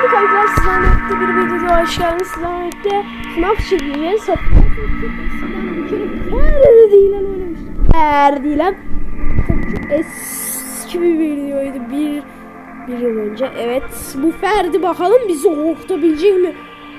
Selam kankalar sizlerle birlikte bir videoda hoş geldiniz. Sizlerle birlikte FNAF çekeceğiz. Eskiden bir kere Ferdi ile oynamıştık. Ferdi ile çok çok eski bir videoydu. Bir, bir yıl önce. Evet bu Ferdi bakalım bizi korkutabilecek mi?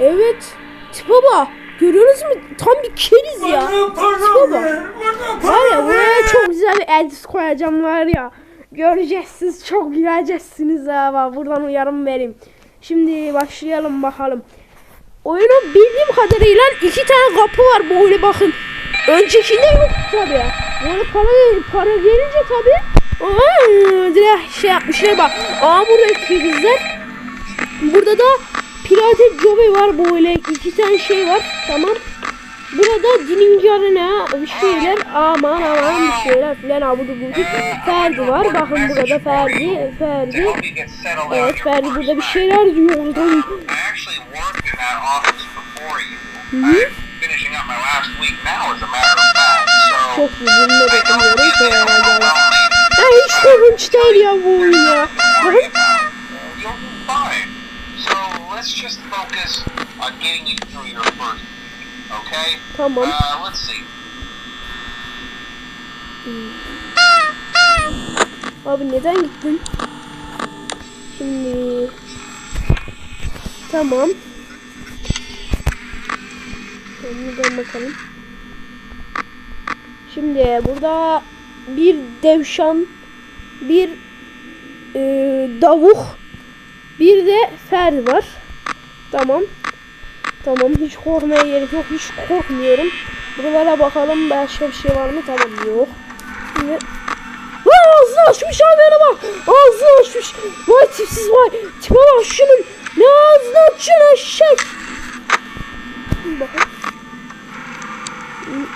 Evet. Tipe bak. Görüyorsunuz mu? Tam bir keriz ya. Tipe bak. Var ya buraya çok güzel bir edit koyacağım var ya. Göreceksiniz çok güleceksiniz. Bak, Buradan uyarım vereyim. Şimdi başlayalım bakalım. Oyunun bildiğim kadarıyla iki tane kapı var böyle bakın. Öncekinde yok tabi. Yani para, para gelince tabi. Aa, direkt şey yapmışlar bak. Aa burada krizler. Burada da Pirate Joey var böyle iki tane şey var. Tamam. Burada dilingarına bir şeyler aman aman bir şeyler filan abudu budu. Ferdi var. Bakın burada Ferdi. Ferdi. Evet Ferdi burada bir şeyler diyor. Hı -hı. Çok üzülme bakıyorum. Şey ya hiç korkunç değil ya bu oyun ya. Let's just focus on getting you through your first okay? Tamam. Uh, let's see. Abi neden gittin? Şimdi tamam. Buradan bakalım. Şimdi burada bir devşan, bir e, davuk, bir de Ferdi var. Tamam. Tamam hiç korkmaya gerek yok. Hiç korkmuyorum. Buralara bakalım başka bir şey var mı? Tamam yok. Şimdi Vay ağzını açmış habere bak. Ağzını açmış. Vay tipsiz vay. Tipe bak şunun. Ne ağzını açıyor eşek. Bakın.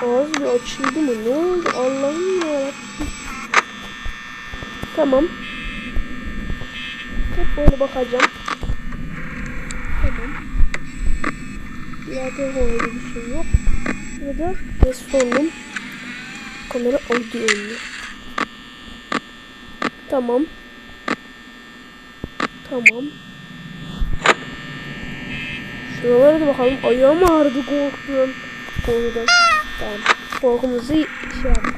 Ağzı bir açıldı mı? Ne oldu? Allah'ım yarabbim. Tamam. Hep böyle bakacağım. Tamam. Zaten öyle bir şey yok. Burada restornum. Kamera audio Tamam. Tamam. Şuralara da bakalım. Ayağım ağrıdı korktum. Korkudan. Tamam. Korkumuzu şey yaptık.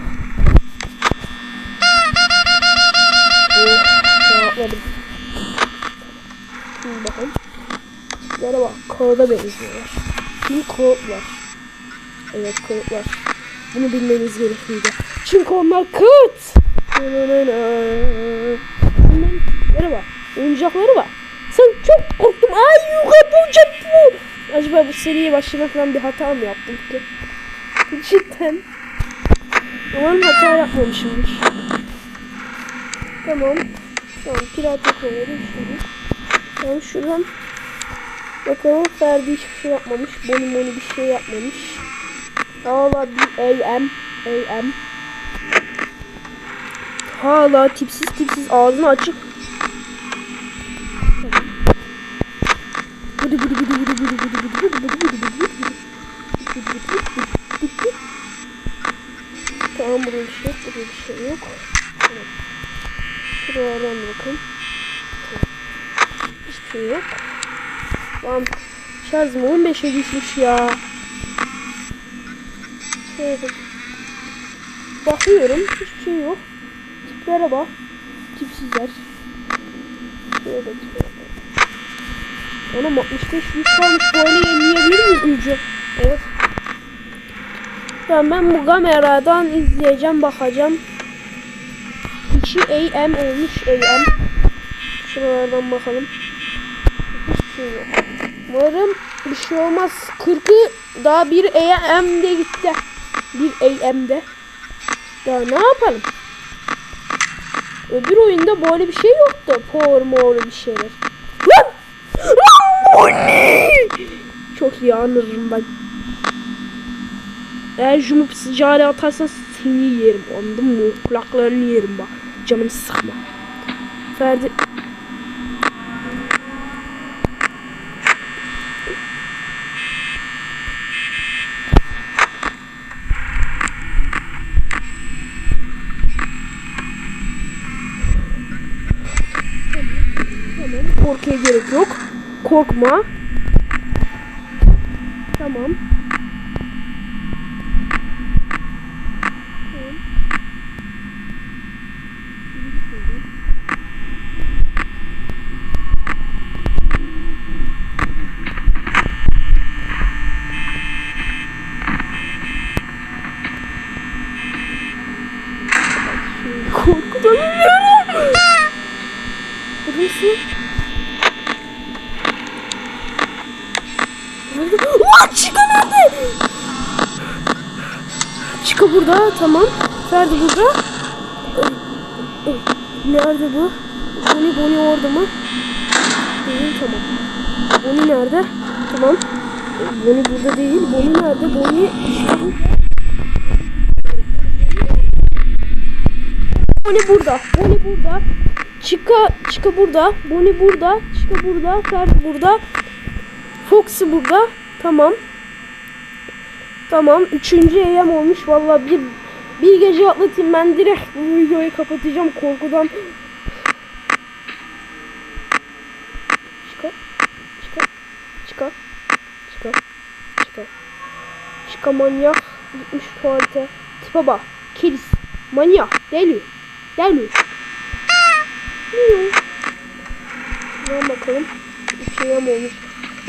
Oh, rahatladım. Şimdi bakalım. Şuraya bak. Kağıda benziyorlar. Şimdi kağıtlar. Evet kağıtlar. Bunu bilmeniz gerekiyordu. Çünkü onlar kağıt. Bunların. Oyuncakları var. Sen çok korktum. Ay yukarı olacak bu. Acaba bu seriye falan bir hata mı yaptım ki? Cidden. Umarım hata yapmamışımdır. Tamam. Tamam pirata koyalım şunu. Tamam şuradan. Bakalım Ferdi hiçbir şey yapmamış. Benim onu bir şey yapmamış. Hala bir AM. AM. Hala tipsiz tipsiz ağzını açık. Tamam burada bir şey yok. Burada bir şey yok. Şuralardan bakın. Hiçbir şey yok. Tamam. Şarjım 15'e düşmüş ya. Şöyle bak. Bakıyorum. Hiçbir şey yok. Tiplere bak. Tipsizler. Şöyle tiplere bak. Oğlum 65 yüz kalmış. Böyle yenilebilir miyiz Ucu? Evet. Tamam ben bu kameradan izleyeceğim bakacağım. İçi AM olmuş AM. Şuralardan bakalım. Hiçbir şey yok. Umarım bir şey olmaz. 40'ı daha bir AM'de gitti. Bir AM'de. Daha ne yapalım? Öbür oyunda böyle bir şey yoktu. Power more bir şeyler. Çok iyi anırırım ben. Eğer jumup sıcağı atarsan seni yerim. Anladın mı? Kulaklarını yerim bak. Canımı sıkma. Ferdi... Korkuya gerek yok. Korkma. Tamam. Korkudan ölüyorum. Burası. Chica burada tamam. Ferdi burada. Nerede bu? Bonnie Bonnie orada mı? Değil tamam. Bonnie nerede? Tamam. Bonnie burada değil. Bonnie nerede? Bonnie. Bonnie burada. Bonnie burada. Chica, Chica burada. Bonnie burada. Chica burada. Ferdi burada. Foxy burada. Tamam. Tamam. Üçüncü EM olmuş. Vallahi bir bir gece atlatayım. Ben direkt bu videoyu kapatacağım korkudan. Chica. Chica. Chica. Chica. Chica. Chica manyak. Gitmiş tuvalete. Tipe bak. Kilis. Manyak. Deli. Deli. Şuna bakalım. Üç EM olmuş.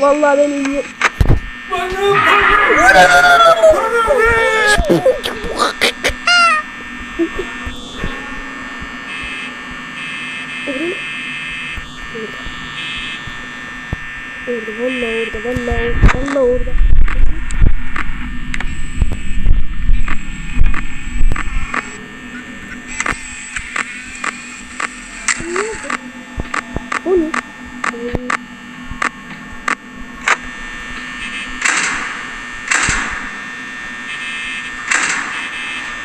Vallahi ben iyi. Orada valla orada valla orada valla orada. O ne? Ee,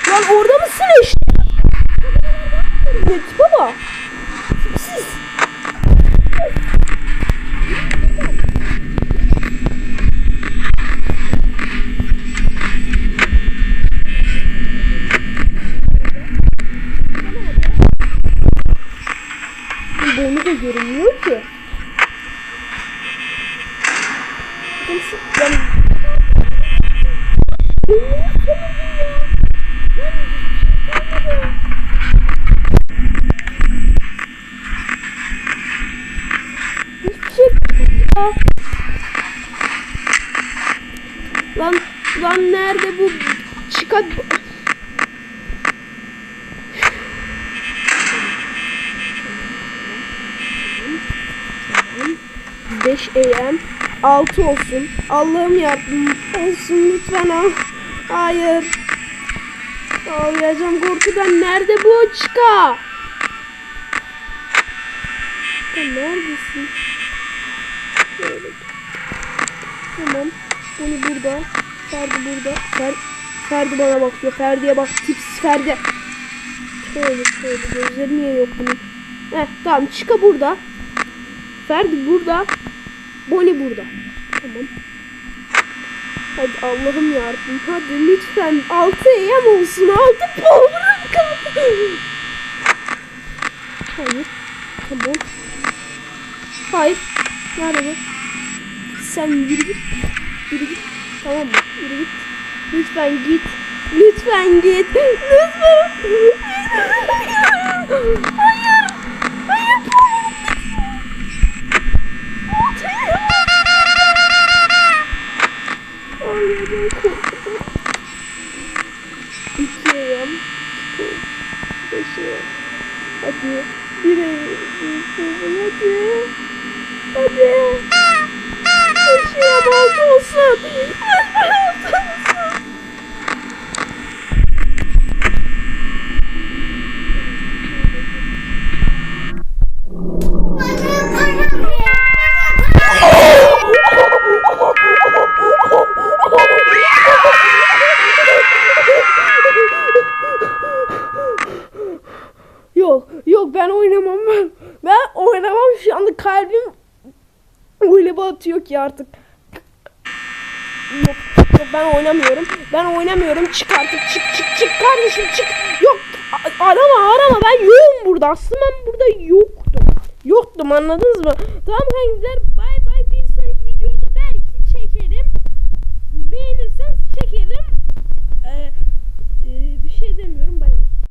Lan orada mısın işte? Ne baba? Siz. Bunu da görünmüyor ki. Nasıl? Ben... Hiçbir şey ya. Lan lan nerede bu çıkat 5 AM 6 olsun. Allah'ım yardım olsun lütfen al. Hayır. Ağlayacağım korkudan. Nerede bu çıka? Sen neredesin? Tamam. Bunu burada. Ferdi burada. Fer Ferdi bana bakıyor. Ferdi'ye bak. Tips Ferdi. Şöyle şöyle. Gözleri niye yok bunun? Heh tamam. Çıka burada. Ferdi burada. Bonnie burada. Tamam. Hadi Allah'ım yarabbim. Hadi lütfen 6 AM olsun. 6 power'ım kaldı. Hayır. Tamam. Hayır. Nerede bu? Sen yürü git. Yürü git. Tamam mı? Yürü git. Lütfen git. Lütfen git. Lütfen. Hayır. Hadi. Bir. Hadi. Hadi. Olsun. Lütfen altı olsun. atıyor ki artık. Yok, yok ben oynamıyorum. Ben oynamıyorum. Çık artık. Çık çık çık kardeşim çık. Yok arama arama ben yoğum burada. Aslında ben burada yoktum. Yoktum anladınız mı? Tamam hangiler bay bay bir sonraki videoda belki çekerim. Beğenirseniz çekerim.